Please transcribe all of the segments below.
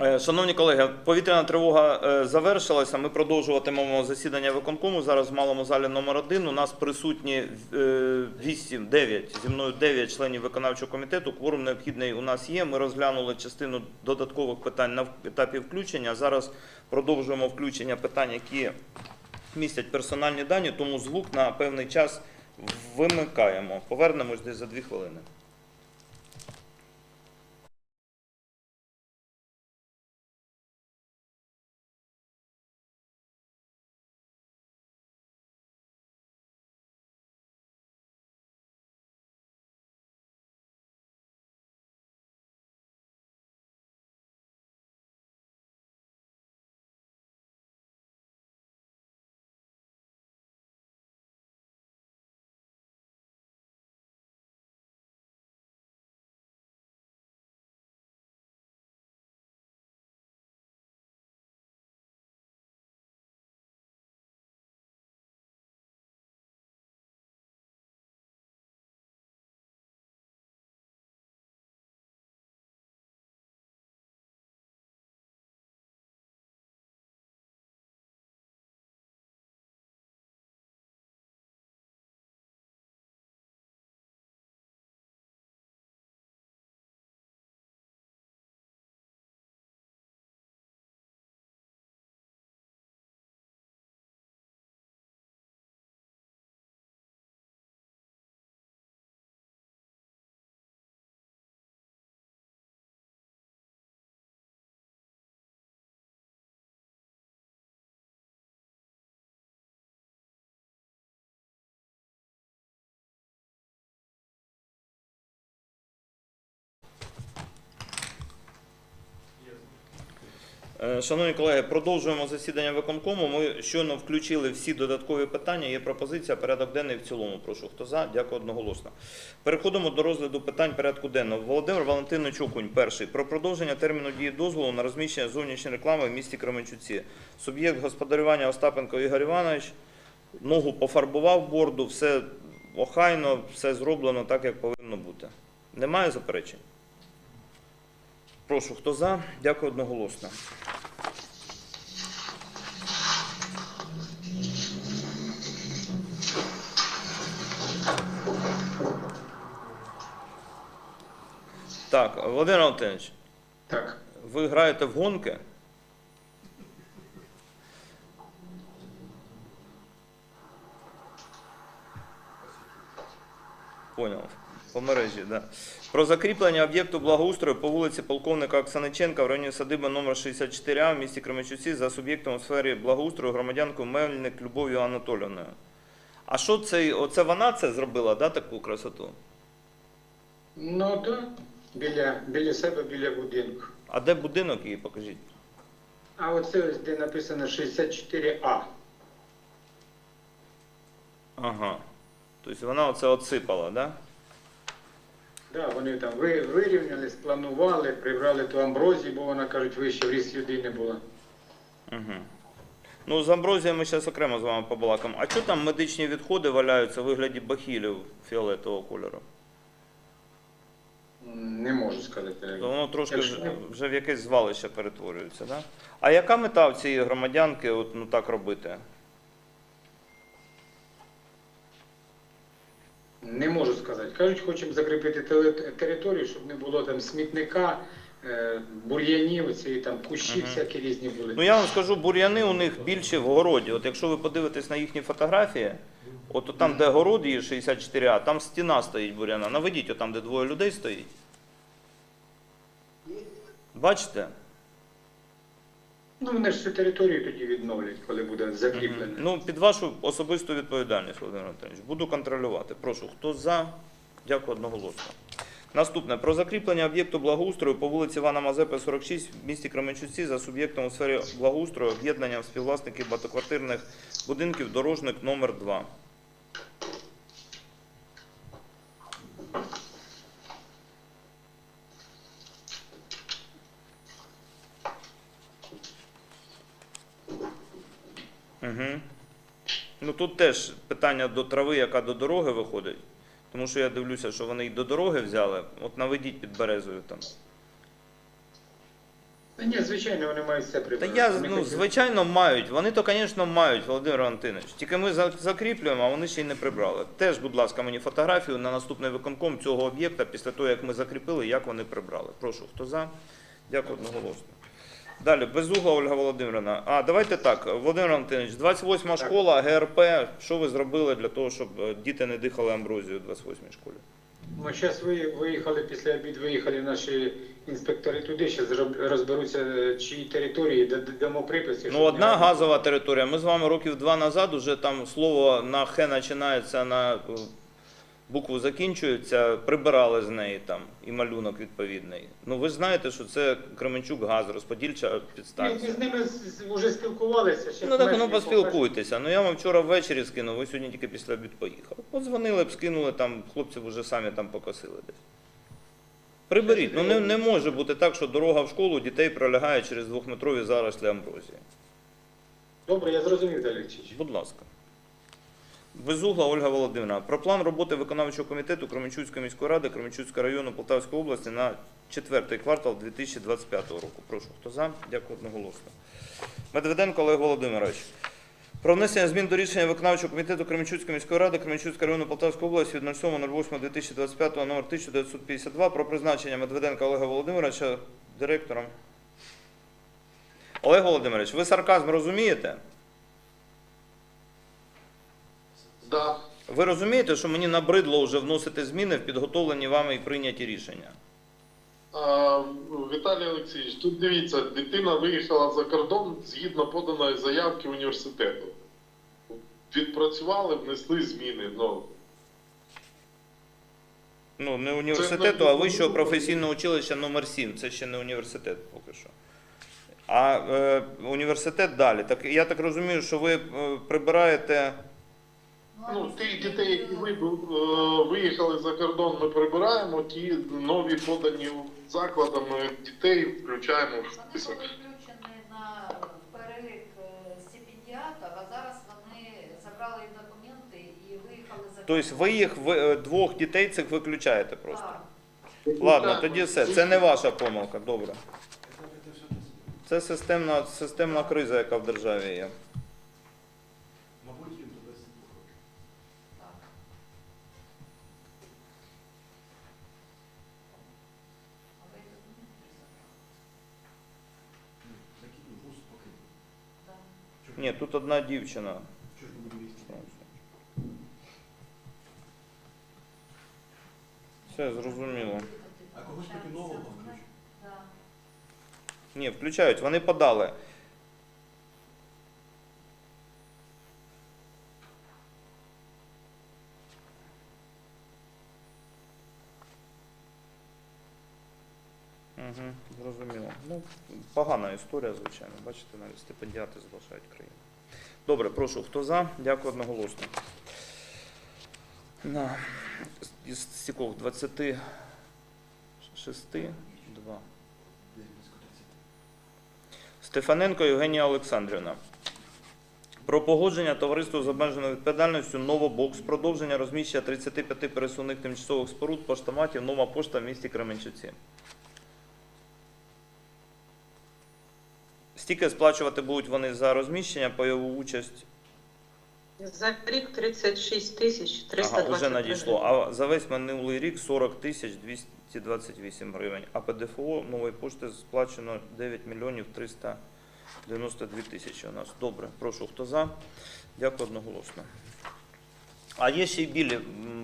Е, Шановні колеги, повітряна тривога е, завершилася. Ми продовжуватимемо засідання виконкому. Зараз в малому залі номер 1 У нас присутні 8, 9, зі мною 9 членів виконавчого комітету. Кворум необхідний у нас є. Ми розглянули частину додаткових питань на етапі включення. Зараз продовжуємо включення питань, які містять персональні дані, тому звук на певний час вимикаємо. Повернемось десь за 2 хвилини. Шановні колеги, продовжуємо засідання виконкому. Ми щойно включили всі додаткові питання. Є пропозиція порядок денний в цілому. Прошу, хто за? Дякую одноголосно. Переходимо до розгляду питань порядку денного. Володимир Валентинович Окунь, перший. Про продовження терміну дії дозволу на розміщення зовнішньої реклами в місті Кременчуці. Суб'єкт господарювання Остапенко Ігор Іванович. Ногу пофарбував борду, все охайно, все зроблено так, як повинно бути. Немає заперечень? Прошу, хто за? Дякую одноголосно. Так, Володимир Валентинович, Так, ви граєте в гонки? Поняв. По мережі, да. Про закріплення об'єкту благоустрою по вулиці полковника Оксаниченка в районі садиби номер 64А в місті Кременчуці за суб'єктом у сфері благоустрою громадянкою Мельник Любов'ю Анатолівною. А що це, оце вона це зробила, да, таку красоту? ну так, біля, біля себе, біля будинку. А де будинок її, покажіть? А оце ось де написано 64А. Ага. Тобто вона оце отсипала, да? Да, вони там ви, вирівняли, спланували, прибрали ту амброзію, бо вона, кажуть, вище в ріс не була. Угу. Ну, з амброзією ми зараз окремо з вами побалакаємо. А що там медичні відходи валяються у вигляді бахілів фіолетового кольору? Не можу сказати. То воно трошки Якщо- вже, вже в якесь звалище перетворюється, да? А яка мета в цієї громадянки от, ну, так робити? Не можу сказати. Кажуть, хочемо закріпити територію, щоб не було там смітника, е, бур'янів, оці там кущі Мгм. всякі різні були. Ну я вам скажу, бур'яни у них більше в городі. От якщо ви подивитесь на їхні фотографії, от там, де город є 64А, там стіна стоїть бур'яна. Наведіть, от там, де двоє людей стоїть. Бачите? Ну, вони ж цю територію тоді відновлять, коли буде Мгм. закріплено. Ну, під вашу особисту відповідальність, Володимир Анатолійович. Буду контролювати. Прошу, хто за? Дякую одноголосно. Наступне про закріплення об'єкту благоустрою по вулиці Івана Мазепи, 46 в місті Кременчуці за суб'єктом у сфері благоустрою об'єднанням співвласників багатоквартирних будинків дорожник номер 2 Угу. Ну тут теж питання до трави, яка до дороги виходить. Тому що я дивлюся, що вони й до дороги взяли. От наведіть під березою там. Та ні, звичайно, вони мають все Та прибрати. я, Вони ну, хоч- звичайно, мають. Вони то, звісно, мають, Володимир Антонович. Тільки ми за- закріплюємо, а вони ще й не прибрали. Теж, будь ласка, мені фотографію на наступний виконком цього об'єкта після того, як ми закріпили, як вони прибрали. Прошу, хто за? Дякую одноголосно. Далі, безугла Ольга Володимирівна. А, давайте так, Володимир Антонович, 28 школа, ГРП. Що ви зробили для того, щоб е, діти не дихали амброзію в 28-й школі? Ми зараз виїхали, після обід виїхали наші інспектори туди, зараз розберуться, е, чиї території, дамо приписи. Ну, одна не- газова територія. Ми з вами років два назад уже там слово на Х починається на е, букву закінчується, прибирали з неї там і малюнок відповідний. Ну ви ж знаєте, що це Кременчук газ, розподільча підстанція. з ними вже спілкувалися. щас Ну так ну поспілкуйтеся. Ну я вам вчора ввечері скинув, ви сьогодні тільки після обід поїхали. Подзвонили б, скинули там, хлопці вже самі там покосили десь. Приберіть. Ну не, не може бути так, що дорога в школу дітей пролягає через двохметрові зарослі амброзії. Добре, я зрозумів, Олексійович. Будь ласка. Безугла Ольга Володимирівна. Про план роботи виконавчого комітету Кременчуцької міської ради Кременчуцького району Полтавської області на четвертий квартал 2025 року. Прошу, хто за? Дякую одноголосно. Медведенко Олег Володимирович. Про внесення змін до рішення виконавчого комітету Кременчуцької міської ради Кременчуцького району Полтавської області від 07.08.2025 номер 1952 про призначення Медведенка Олега Володимировича директором. Олег Володимирович, ви сарказм розумієте? Да. Ви розумієте, що мені набридло вже вносити зміни в підготовлені вами і прийняті рішення? А, Віталій Олексійович, тут дивіться, дитина виїхала за кордон згідно поданої заявки університету. Відпрацювали, внесли зміни. Ну, Ну, не університету, а вищого професійного училища номер 7 Це ще не університет поки що. А е, університет далі. Так я так розумію, що ви е, прибираєте. Ну тих дітей, які ви, е, виїхали за кордон, ми прибираємо, ті нові подані закладами дітей включаємо в Вони були включені на перелік е, стипендіатів, а зараз вони забрали їх документи і виїхали за кордон. Тобто ви їх е, двох дітей цих виключаєте просто. Так. Ладно, тоді все. Це не ваша помилка, добре. Це системна, системна криза, яка в державі є. Мабуть, їм до 10 років. Так. А ви документи забрали? Ну, такі, ну, вуз покинув. Да. Чого ж- Ні, тут одна дівчина. Все, зрозуміло. А когось таки нового включать? Ні, включають, вони подали. Угу, зрозуміло. Ну, погана історія, звичайно. Бачите, навіть стипендіати залишають країну. Добре, прошу, хто за? Дякую одноголосно. На. Із стікох 26, 2. Десь близько 30. Стефаненко Євгенія Олександрівна. Про погодження товариству з обмеженою відповідальністю Новобокс, продовження розміщення 35 пересувних тимчасових споруд поштоматів Нова пошта в місті Кременчуці. Стільки сплачувати будуть вони за розміщення, пайову участь. За рік 36 тисяч Ага, вже надійшло. А за весь минулий рік 40 тисяч 228 гривень. А ПДФО нової пошти сплачено 9 мільйонів 392 тисячі у нас. Добре, прошу, хто за? Дякую одноголосно. А є ще й білі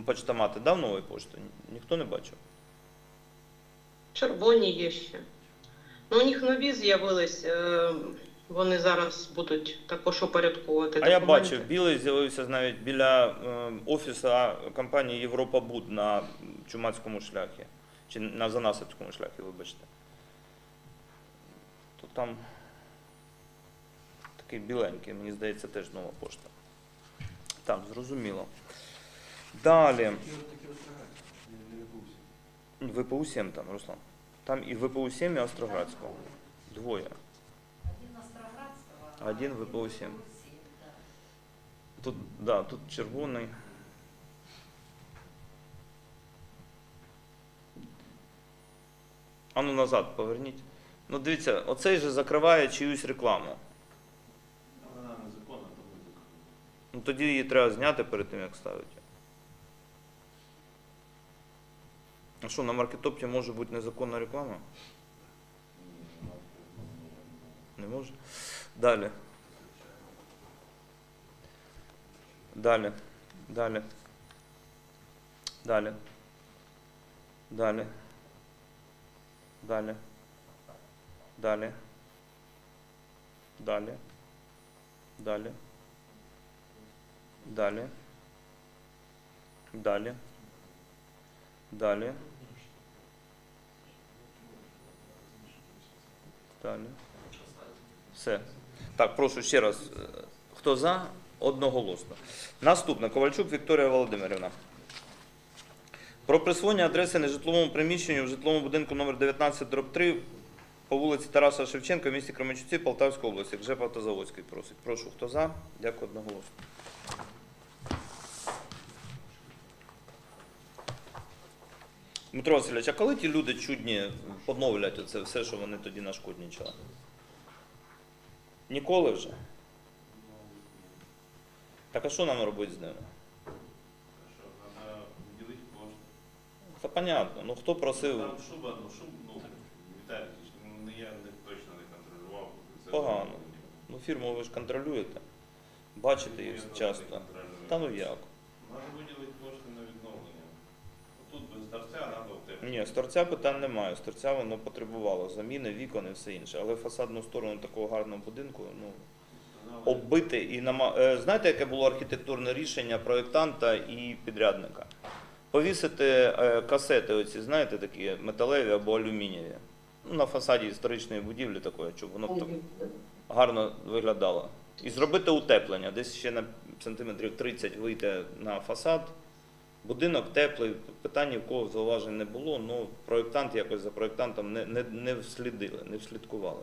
почтомати, да, в нової пошти? Ніхто не бачив? Червоні є ще. Ну, у них нові з'явились. е, Вони зараз будуть також упорядковувати А я бачив, білий з'явився навіть біля е, офісу компанії Європа Буд на Чумацькому шляхі. Чи на Занасипському шляхі, вибачте. То там такий біленький, мені здається, теж нова пошта. Так, зрозуміло. Далі. Такі от такі остроградські, не, не. ВПУ 7 там, Руслан. Там і ВПУ 7, і Остроградського. Двоє. Один Остроградського, а Один ВПУ 7. да. Тут, да, тут червоний. А ну назад поверніть. Ну дивіться, оцей же закриває чиюсь рекламу. Вона незаконна, тому. Ну тоді її треба зняти перед тим, як ставити. А що, на маркетопті може бути незаконна реклама? Не може? Далі. Далі. Далі. Далі. Далі. Далі. Далі. Далі. Далі. Далі. Далі. Далі. Далі. Все. Так, прошу ще раз. е, Хто за? Одноголосно. Наступне. Ковальчук Вікторія Володимирівна. Про присвоєння адреси нежитловому приміщенню в житловому будинку номер 19 дроб 3 по вулиці Тараса Шевченка в місті Кременчуці Полтавської області. Гжеп Автозаводський просить. Прошу, хто за? Дякую одноголосно. Дмитро Васильович, а коли ті люди чудні поновлять оце все, що вони тоді нашкоднічали? Ніколи вже? Так а що нам робити з ними? Що, треба виділити кошти. Це понятно. Ну хто просив? Там шуба, ну шуб, ну, Віталій, ну, я не, точно не контролював. Це Погано. Ну фірму ви ж контролюєте. Бачите їх часто. Та ну як? Треба виділити кошти на відновлення. Тут без торця треба утеплити. Ні, з питань немає. З воно потребувало заміни, вікон і все інше. Але фасадну сторону такого гарного будинку, ну. Оббити і нама... е, Знаєте, яке було архітектурне рішення проєктанта і підрядника? Повісити е, касети, оці, знаєте, такі металеві або алюмінієві. Ну, на фасаді історичної будівлі такої, щоб воно так гарно виглядало. І зробити утеплення, десь ще на сантиметрів 30 вийти на фасад. Будинок теплий, питань в кого зауважень не було, але проєктант якось за проєктантом не, не, не вслідили, не вслідкували.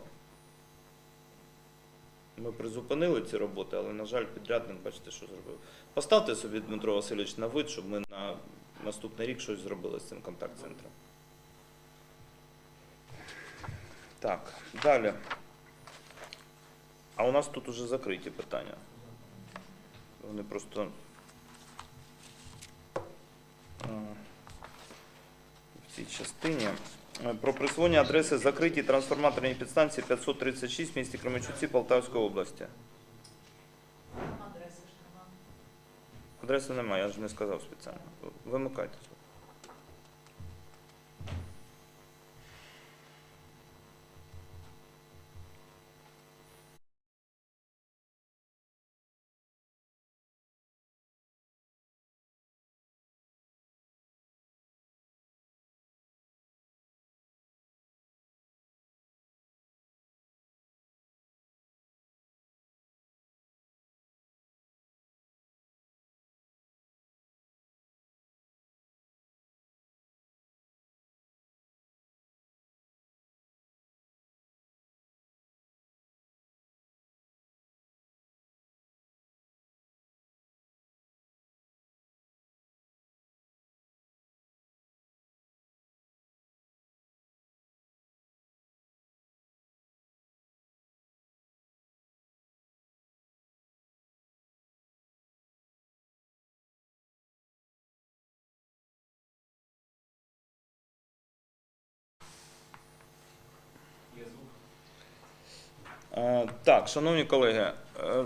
Ми призупинили ці роботи, але, на жаль, підрядник, бачите, що зробив. Поставте собі, Дмитро Васильович, на вид, щоб ми на наступний рік щось зробили з цим контакт-центром. Так, далі. А у нас тут уже закриті питання. Вони просто. Е, В цій частині. Е, Про присвоєння адреси закритій трансформаторній підстанції 536 в місті Кременчуці Полтавської області. Адреси. Адреси немає, я ж не сказав спеціально. Вимикайте. Так, шановні колеги, е,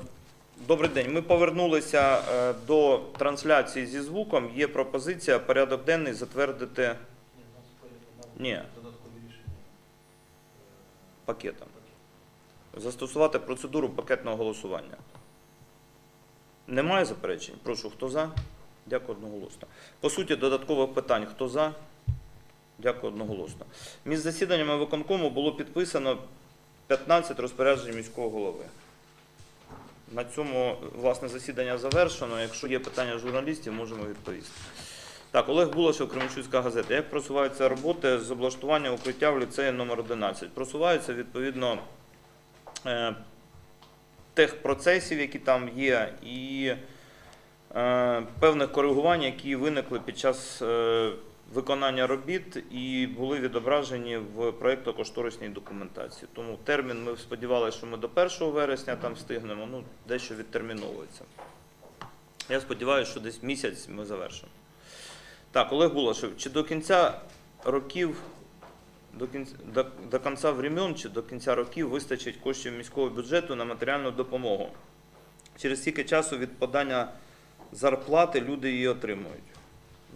добрий день. Ми повернулися е, до трансляції зі звуком. Є пропозиція порядок денний затвердити Ні. Пакетом. Застосувати процедуру пакетного голосування. Немає заперечень? Прошу, хто за? Дякую одноголосно. По суті, додаткових питань. Хто за? Дякую одноголосно. Між засіданнями виконкому було підписано 15 розпоряджень міського голови. На цьому власне засідання завершено. Якщо є питання журналістів, можемо відповісти. Так, Олег Булашев, Кременчуцька газета. Як просуваються роботи з облаштування укриття в ліцеї номер 11? Просуваються відповідно е, тих процесів, які там є, і е, певних коригувань, які виникли під час е, виконання робіт і були відображені в проєктно-кошторисній документації. Тому термін ми сподівалися, що ми до 1 вересня там встигнемо, ну дещо відтерміновується. Я сподіваюся, що десь місяць ми завершимо. Так, Олег Булашев, чи до кінця років, до кінця, до, до кінця времен, чи до кінця років вистачить коштів міського бюджету на матеріальну допомогу? Через стільки часу від подання зарплати люди її отримують.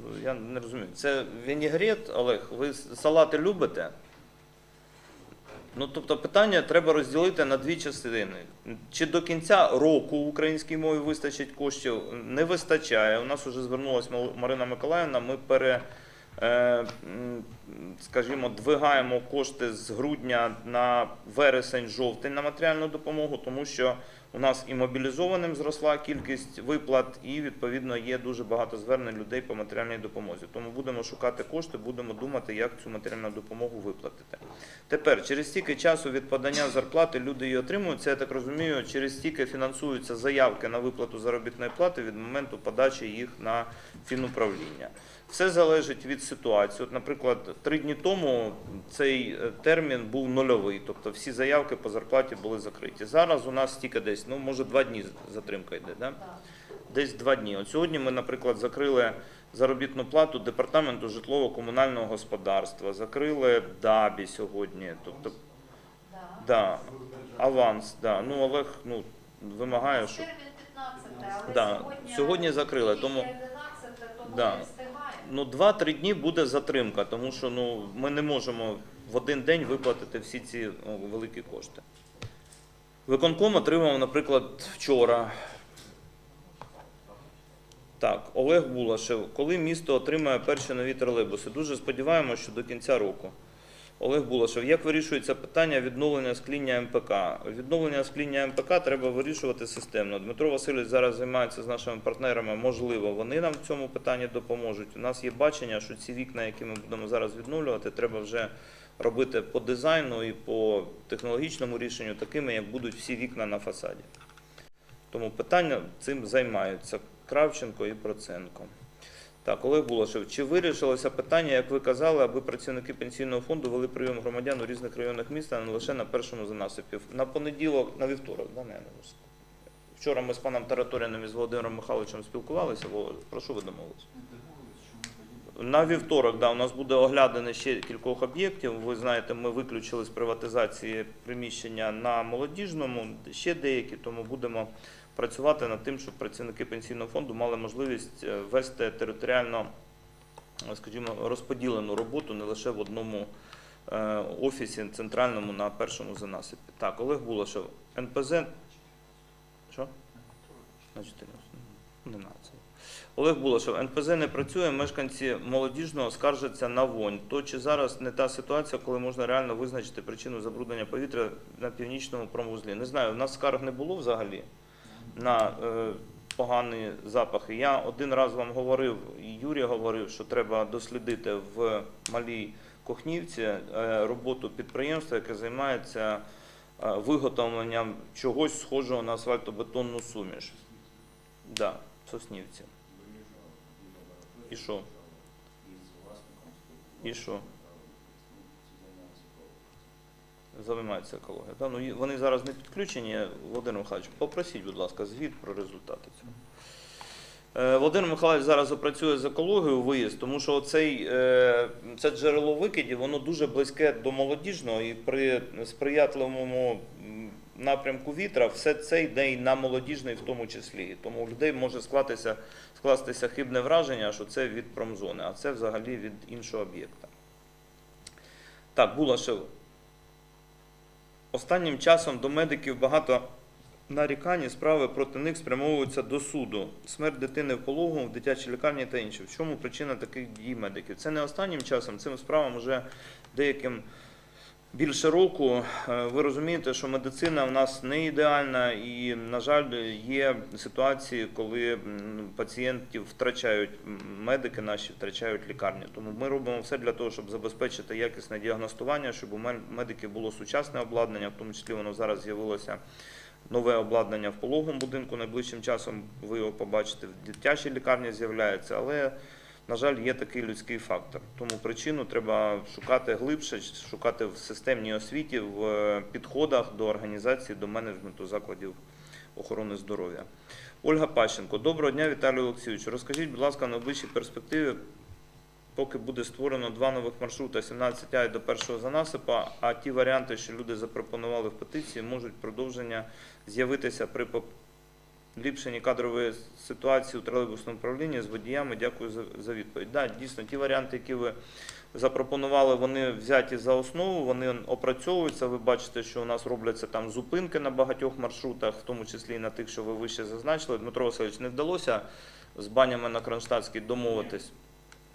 Ну, я не розумію. Це вінігрет, Олег, ви салати любите? Ну, тобто питання треба розділити на дві частини. Чи до кінця року в українській мові вистачить коштів? Не вистачає. У нас вже звернулася Марина Миколаївна. Ми пере, е, скажімо, двигаємо кошти з грудня на вересень-жовтень на матеріальну допомогу, тому що у нас і мобілізованим зросла кількість виплат, і відповідно є дуже багато звернень людей по матеріальній допомозі. Тому будемо шукати кошти, будемо думати, як цю матеріальну допомогу виплатити. Тепер, через стільки часу від подання зарплати люди її отримують. Це я так розумію, через стільки фінансуються заявки на виплату заробітної плати від моменту подачі їх на фінуправління. Все залежить від ситуації. От, наприклад, три дні тому цей е, термін був нульовий, тобто всі заявки по зарплаті були закриті. Зараз у нас тільки десь, ну може два дні затримка йде. Да? Десь два дні. От сьогодні ми, наприклад, закрили заробітну плату департаменту житлово-комунального господарства, закрили ДАБІ сьогодні. Тобто, Да. да, аванс, да. Ну Олег ну, вимагає, щоб Термін 15, але Да, сьогодні, сьогодні закрили, тому- 11, тому Да. не встигаємо. ну 2-3 дні буде затримка, тому що ну ми не можемо в один день виплатити всі ці ну, великі кошти. Виконком отримав, наприклад, вчора. Так, Олег Булашев. Коли місто отримає перші нові тролейбуси? Дуже сподіваємося, що до кінця року. Олег Булашев, як вирішується питання відновлення скління МПК? Відновлення скління МПК треба вирішувати системно. Дмитро Васильович зараз займається з нашими партнерами. Можливо, вони нам в цьому питанні допоможуть. У нас є бачення, що ці вікна, які ми будемо зараз відновлювати, треба вже робити по дизайну і по технологічному рішенню такими, як будуть всі вікна на фасаді. Тому питання цим займаються Кравченко і Проценко. Так, Олег Булашев, чи вирішилося питання, як ви казали, аби працівники пенсійного фонду вели прийом громадян у різних районах міста, а не лише на першому занасипі? На понеділок, на вівторок, да, не, Вчора ми з паном Тараторіним і з Володимиром Михайловичем спілкувалися. Володя, про що ви домовилися? На вівторок, да, у нас буде оглядане ще кількох об'єктів. Ви знаєте, ми виключили з приватизації приміщення на молодіжному, ще деякі, тому будемо працювати над тим, щоб працівники пенсійного фонду мали можливість е, вести територіально, е, скажімо, розподілену роботу не лише в одному е, офісі центральному на першому занасипі. Так, Олег Булашев, НПЗ. Що? На 14. Олег Булашев, НПЗ не працює, мешканці молодіжного скаржаться на вонь. То чи зараз не та ситуація, коли можна реально визначити причину забруднення повітря на північному промвузлі? Не знаю, у нас скарг не було взагалі на е, погані запахи. Я один раз вам говорив, і Юрій говорив, що треба дослідити в малій Кохнівці е, роботу підприємства, яке займається е, виготовленням чогось схожого на асфальтобетонну суміш. Да, Соснівці. І що? І що? Займаються екологією. Да? Ну, вони зараз не підключені. Володимир Михайлович, попросіть, будь ласка, звіт про результати цього. Е, Володимир Михайлович зараз опрацює з екологією виїзд, тому що оцей, е, це джерело викидів, воно дуже близьке до молодіжного і при сприятливому напрямку вітра все це йде і на молодіжний в тому числі. Тому у людей може скластися, скластися хибне враження, що це від промзони, а це взагалі від іншого об'єкта. Так, Булашев. Останнім часом до медиків багато нарікань справи проти них спрямовуються до суду. Смерть дитини в пологовому, в дитячій лікарні та інше. В чому причина таких дій медиків? Це не останнім часом, цим справам вже деяким більше року. Е, Ви розумієте, що медицина в нас не ідеальна, і, на жаль, є ситуації, коли пацієнтів втрачають медики наші, втрачають лікарні. Тому ми робимо все для того, щоб забезпечити якісне діагностування, щоб у мед- медиків було сучасне обладнання, в тому числі воно зараз з'явилося. Нове обладнання в пологовому будинку найближчим часом ви його побачите. В дитячій лікарні з'являється, але На жаль, є такий людський фактор. Тому причину треба шукати глибше, шукати в системній освіті, в е, підходах до організації, до менеджменту закладів охорони здоров'я. Ольга Пащенко, доброго дня, Віталій Олексійович. Розкажіть, будь ласка, на найближчій перспективі, поки буде створено два нових маршрути 17А і до першого занасипа, а ті варіанти, що люди запропонували в петиції, можуть продовження з'явитися при ліпшенні кадрової ситуації у тролейбусному управлінні з водіями. Дякую за, відповідь. Да, дійсно, ті варіанти, які ви запропонували, вони взяті за основу, вони опрацьовуються. Ви бачите, що у нас робляться там зупинки на багатьох маршрутах, в тому числі і на тих, що ви вище зазначили. Дмитро Васильович, не вдалося з банями на Кронштадтській домовитись.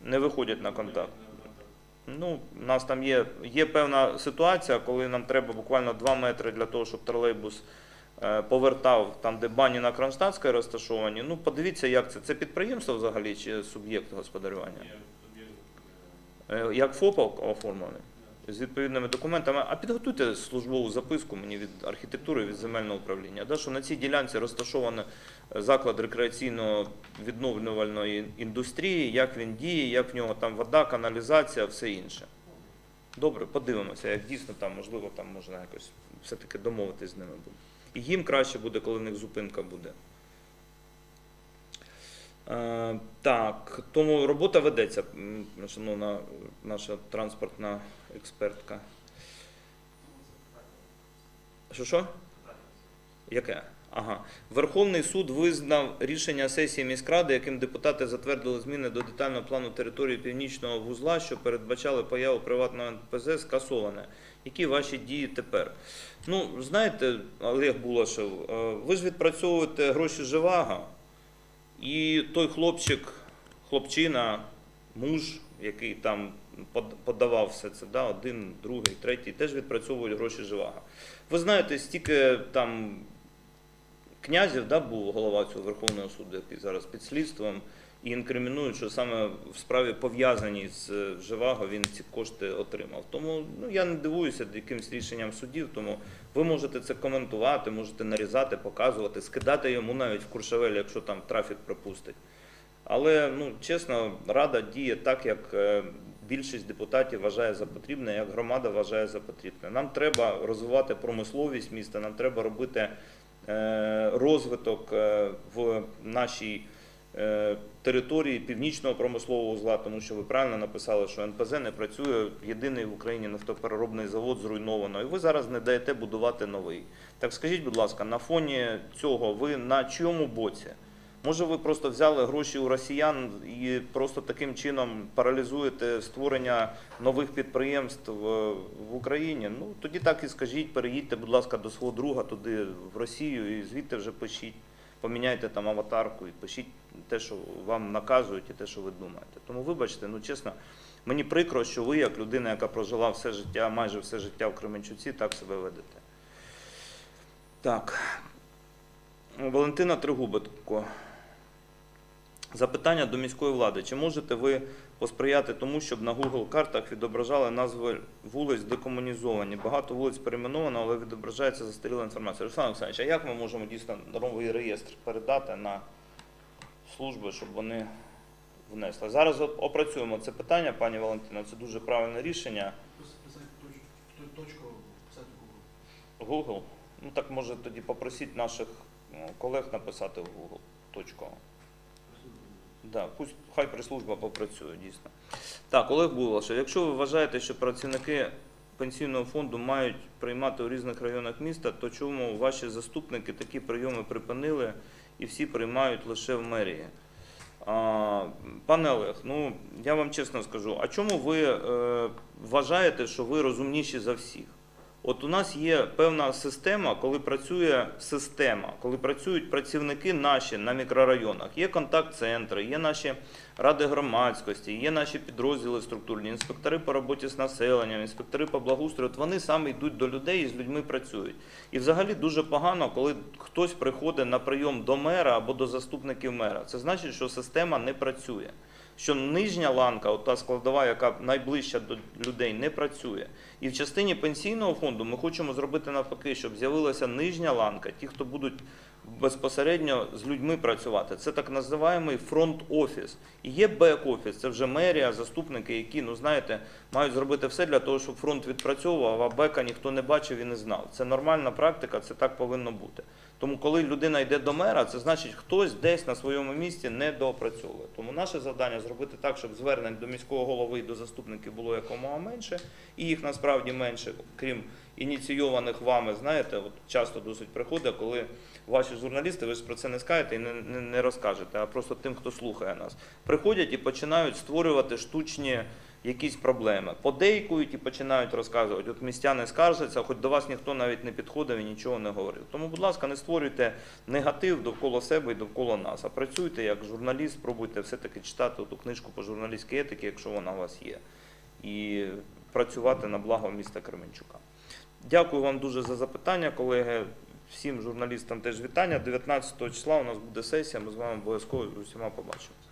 Не виходять на контакт. Ну, у нас там є, є певна ситуація, коли нам треба буквально 2 метри для того, щоб тролейбус повертав там, де бані на Кронштадтській розташовані. Ну, подивіться, як це. Це підприємство взагалі чи суб'єкт господарювання? Е, Як ФОП оформлений? З відповідними документами. А підготуйте службову записку мені від архітектури, від земельного управління, да, що на цій ділянці розташований е, заклад рекреаційно відновлювальної індустрії, як він діє, як в нього там вода, каналізація, все інше. Добре, подивимося, як дійсно там, можливо, там можна якось все-таки домовитись з ними буде. І їм краще буде, коли в них зупинка буде. Е, Так, тому робота ведеться, шановна наша транспортна експертка. Що що? Яке? Ага. Верховний суд визнав рішення сесії міськради, яким депутати затвердили зміни до детального плану території північного вузла, що передбачали появу приватного НПЗ, скасоване. Які ваші дії тепер? Ну, знаєте, Олег Булашев, е, ви ж відпрацьовуєте гроші Живаго, і той хлопчик, хлопчина, муж, який там подавав все це, да, один, другий, третій, теж відпрацьовують гроші Живаго. Ви знаєте, стільки там князів да, був голова цього Верховного суду, який зараз під слідством, і інкримінують, що саме в справі пов'язаній з е, Живаго він ці кошти отримав. Тому ну, я не дивуюся якимось рішенням судів, тому ви можете це коментувати, можете нарізати, показувати, скидати йому навіть в Куршавелі, якщо там трафік пропустить. Але ну, чесно, рада діє так, як е, більшість депутатів вважає за потрібне, як громада вважає за потрібне. Нам треба розвивати промисловість міста, нам треба робити розвиток е, в нашій е, території північного промислового узла, тому що ви правильно написали, що НПЗ не працює. Єдиний в Україні нафтопереробний завод зруйновано, і ви зараз не даєте будувати новий. Так скажіть, будь ласка, на фоні цього ви на чому боці? Може, ви просто взяли гроші у росіян і просто таким чином паралізуєте створення нових підприємств в Україні? Ну тоді так і скажіть, переїдьте, будь ласка, до свого друга туди в Росію і звідти вже пишіть, поміняйте там аватарку і пишіть те, що вам наказують, і те, що ви думаєте. Тому вибачте, ну чесно, мені прикро, що ви, як людина, яка прожила все життя, майже все життя в Кременчуці, так себе ведете. Так. Валентина Тригубенко. Запитання до міської влади. Чи можете ви посприяти тому, щоб на Google картах відображали назви вулиць декомунізовані? Багато вулиць перейменовано, але відображається застаріла інформація. Руслан Олександрович, а як ми можемо дійсно новий реєстр передати на служби, щоб вони внесли? Зараз опрацюємо це питання, пані Валентино. Це дуже правильне рішення. Google. Ну так може тоді попросіть наших ну, колег написати в Google. Точку. Да, пусть хай прес-служба попрацює, дійсно. Так, Олег Булашев, якщо ви вважаєте, що працівники пенсійного фонду мають приймати у різних районах міста, то чому ваші заступники такі прийоми припинили і всі приймають лише в мерії? А, пане Олег, ну я вам чесно скажу, а чому ви е, вважаєте, що ви розумніші за всіх? От у нас є певна система, коли працює система, коли працюють працівники наші на мікрорайонах. Є контакт-центри, є наші ради громадськості, є наші підрозділи структурні, інспектори по роботі з населенням, інспектори по благоустрою. От вони саме йдуть до людей і з людьми працюють. І взагалі дуже погано, коли хтось приходить на прийом до мера або до заступників мера. Це значить, що система не працює. Що нижня ланка, от та складова, яка найближча до людей, не працює. І в частині пенсійного фонду ми хочемо зробити навпаки, щоб з'явилася нижня ланка, ті, хто будуть безпосередньо з людьми працювати. Це так називаємо фронт-офіс. І є бек-офіс, це вже мерія, заступники, які, ну знаєте, мають зробити все для того, щоб фронт відпрацьовував, а бека ніхто не бачив і не знав. Це нормальна практика, це так повинно бути. Тому, коли людина йде до мера, це значить, хтось десь на своєму місці не доопрацьовує. Тому наше завдання зробити так, щоб звернень до міського голови і до заступників було якомога менше, і їх насправді менше, крім ініційованих вами, знаєте, от часто досить приходить, коли ваші журналісти, ви ж про це не скажете і не, не, не розкажете, а просто тим, хто слухає нас, приходять і починають створювати штучні якісь проблеми. Подейкують і починають розказувати. От містяни скаржаться, хоч до вас ніхто навіть не підходив і нічого не говорив. Тому, будь ласка, не створюйте негатив довкола себе і довкола нас, а працюйте як журналіст, спробуйте все-таки читати ту книжку по журналістській етиці, якщо вона у вас є, і працювати на благо міста Кременчука. Дякую вам дуже за запитання, колеги. Всім журналістам теж вітання. 19 числа у нас буде сесія. Ми з вами обов'язково з усіма побачимося.